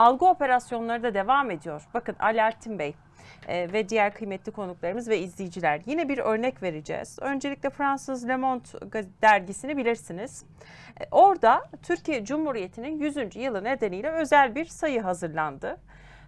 Algı operasyonları da devam ediyor. Bakın Alaaddin Bey e, ve diğer kıymetli konuklarımız ve izleyiciler yine bir örnek vereceğiz. Öncelikle Fransız Le Monde dergisini bilirsiniz. E, Orada Türkiye Cumhuriyeti'nin 100. yılı nedeniyle özel bir sayı hazırlandı.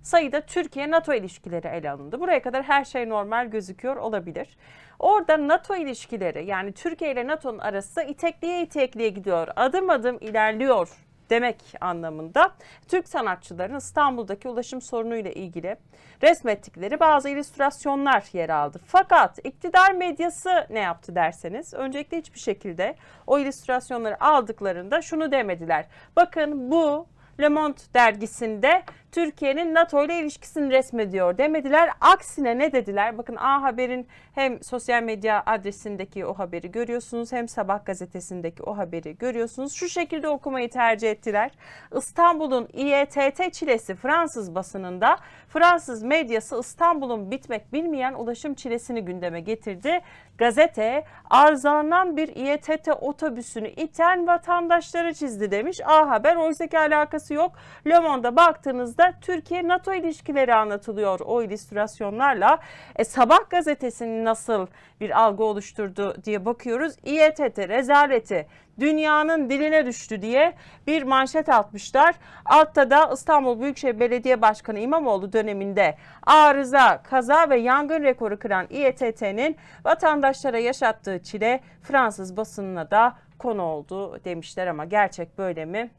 Sayıda Türkiye-NATO ilişkileri ele alındı. Buraya kadar her şey normal gözüküyor olabilir. Orada NATO ilişkileri yani Türkiye ile NATO'nun arası itekliye itekliye gidiyor. Adım adım ilerliyor demek anlamında Türk sanatçıların İstanbul'daki ulaşım sorunuyla ilgili resmettikleri bazı illüstrasyonlar yer aldı. Fakat iktidar medyası ne yaptı derseniz öncelikle hiçbir şekilde o illüstrasyonları aldıklarında şunu demediler. Bakın bu Le Monde dergisinde Türkiye'nin NATO ile ilişkisini resmediyor demediler. Aksine ne dediler? Bakın A Haber'in hem sosyal medya adresindeki o haberi görüyorsunuz hem Sabah gazetesindeki o haberi görüyorsunuz. Şu şekilde okumayı tercih ettiler. İstanbul'un İETT çilesi Fransız basınında Fransız medyası İstanbul'un bitmek bilmeyen ulaşım çilesini gündeme getirdi. Gazete arızalanan bir İETT otobüsünü iten vatandaşları çizdi demiş. A Haber oysa ki alakası yok. Le Monde'a baktığınızda Türkiye-NATO ilişkileri anlatılıyor o illüstrasyonlarla. E, Sabah gazetesinin nasıl bir algı oluşturdu diye bakıyoruz. İETT rezaleti dünyanın diline düştü diye bir manşet atmışlar. Altta da İstanbul Büyükşehir Belediye Başkanı İmamoğlu döneminde arıza, kaza ve yangın rekoru kıran İETT'nin vatandaşlara yaşattığı çile Fransız basınına da konu oldu demişler ama gerçek böyle mi?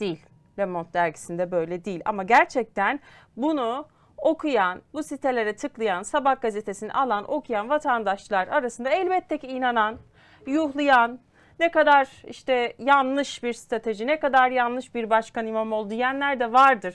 Değil. Le Monde dergisinde böyle değil ama gerçekten bunu okuyan, bu sitelere tıklayan, Sabah gazetesini alan, okuyan vatandaşlar arasında elbette ki inanan, yuhlayan, ne kadar işte yanlış bir strateji, ne kadar yanlış bir başkan İmamoğlu diyenler de vardır.